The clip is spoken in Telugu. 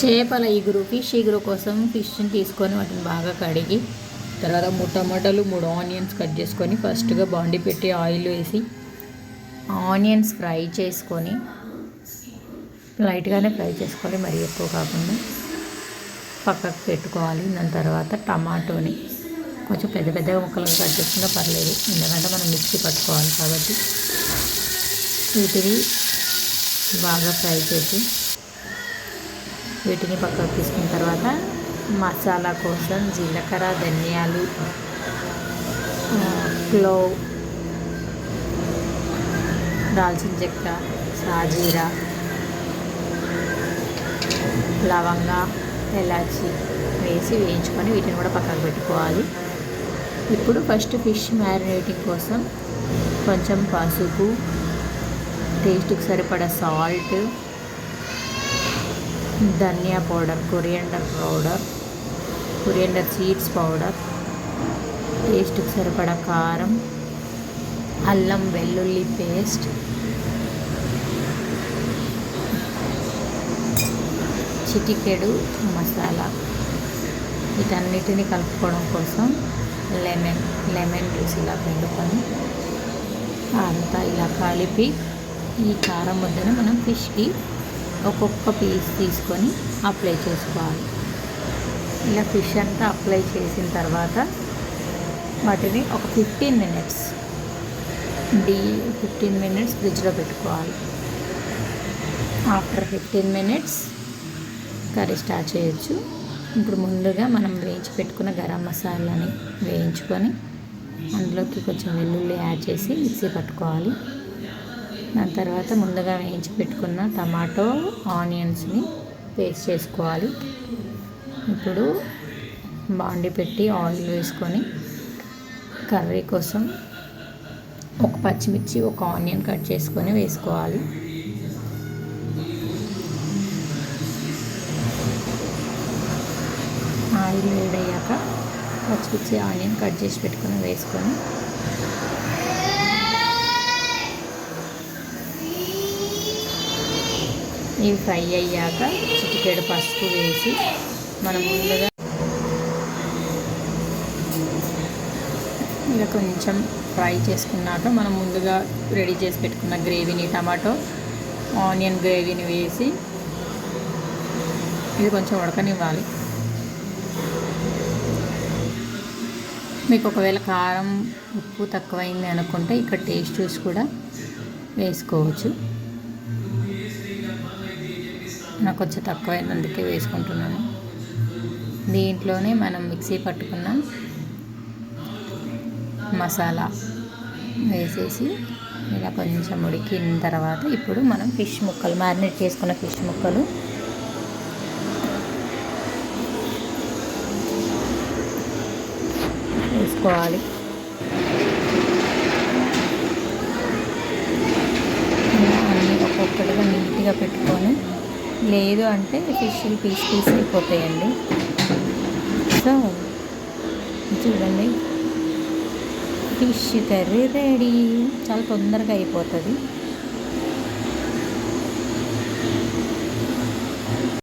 చేపల ఇగురు ఫిష్ ఇగురు కోసం ఫిష్ని తీసుకొని వాటిని బాగా కడిగి తర్వాత మూడు టమాటాలు మూడు ఆనియన్స్ కట్ చేసుకొని ఫస్ట్గా బాండి పెట్టి ఆయిల్ వేసి ఆనియన్స్ ఫ్రై చేసుకొని లైట్గానే ఫ్రై చేసుకోవాలి మరి ఎక్కువ కాకుండా పక్కకు పెట్టుకోవాలి. దాని తర్వాత టమాటోని కొంచెం పెద్ద పెద్దగా ముక్కలుగా కట్ చేసుకున్నా పర్లేదు ఎందుకంటే మనం మిక్సీ పట్టుకోవాలి కాబట్టి వీటిని బాగా ఫ్రై చేసి వీటిని పక్కకు తీసుకున్న తర్వాత మసాలా కోసం జీలకర్ర ధనియాలు క్లోవ్ దాల్చిన చెక్క సాజీరా లవంగ ఎలాచి వేసి వేయించుకొని వీటిని కూడా పక్కకు పెట్టుకోవాలి. ఇప్పుడు ఫస్ట్ ఫిష్ మ్యారినేటింగ్ కోసం కొంచెం పసుపు టేస్ట్కి సరిపడా సాల్ట్ ధనియా powder coriander powder coriander seeds powder టేస్ట్కి సరిపడా కారం అల్లం వెల్లుల్లి పేస్ట్ చిటికెడు మసాలా. వీటన్నిటిని కలుపుకోవడం కోసం లెమన్ లెమన్ జ్యూస్ ఇలా పిండుకొని అంతా ఇలా కలిపి ఈ కారం ముద్దను మనం ఫిష్కి ఒక్కొక్క పీస్ తీసుకొని అప్లై చేసుకోవాలి. ఇలా ఫిష్ అంతా అప్లై చేసిన తర్వాత వాటిని ఒక ఫిఫ్టీన్ మినిట్స్ డీ ఫిఫ్టీన్ మినిట్స్ ఫ్రిడ్జ్లో పెట్టుకోవాలి. After fifteen minutes curry start చేయొచ్చు. ఇప్పుడు ముందుగా మనం వేయించి పెట్టుకున్న గరం మసాలాని వేయించుకొని అందులోకి కొంచెం వెల్లుల్లి యాడ్ చేసి మిక్సీ పట్టుకోవాలి. దాని తర్వాత ముందుగా వేయించి పెట్టుకున్న టమాటో ఆనియన్స్ని పేస్ట్ చేసుకోవాలి. ఇప్పుడు బాండి పెట్టి ఆయిల్ వేసుకొని కర్రీ కోసం ఒక పచ్చిమిర్చి ఒక ఆనియన్ కట్ చేసుకొని వేసుకోవాలి. ఆయిల్ వేడయ్యాక పచ్చిమిర్చి ఆనియన్ కట్ చేసి పెట్టుకొని వేసుకొని ఇవి ఫ్రై అయ్యాక చిటికెడు పసుపు వేసి మనం ముందుగా ఇలా కొంచెం ఫ్రై చేసుకున్నాక మనం ముందుగా రెడీ చేసి పెట్టుకున్న గ్రేవీని టమాటో ఆనియన్ గ్రేవీని వేసి ఇది కొంచెం ఉడకనివ్వాలి. మీకు ఒకవేళ కారం ఉప్పు తక్కువైంది అనుకుంటే ఇక్కడ టేస్ట్ చూసి కూడా వేసుకోవచ్చు. నాకు కొంచెం తక్కువైంది అందుకే వేసుకుంటున్నాను. దీంట్లోనే మనం మిక్సీ పట్టుకున్న మసాలా వేసేసి ఇలా కొంచెం ఉడికిన తర్వాత ఇప్పుడు మనం ఫిష్ ముక్కలు మ్యారినేట్ చేసుకున్న ఫిష్ ముక్కలు. వేసుకోవాలి. అన్నీ ఒక్కొక్కటిగా నీట్గా పెట్టుకొని లేదు అంటే ఫిష్ పీస్ పీస్ అయిపోతాయండి సో చూడండి. ఫిష్ కర్రీ రెడీ చాలా తొందరగా అయిపోతుంది.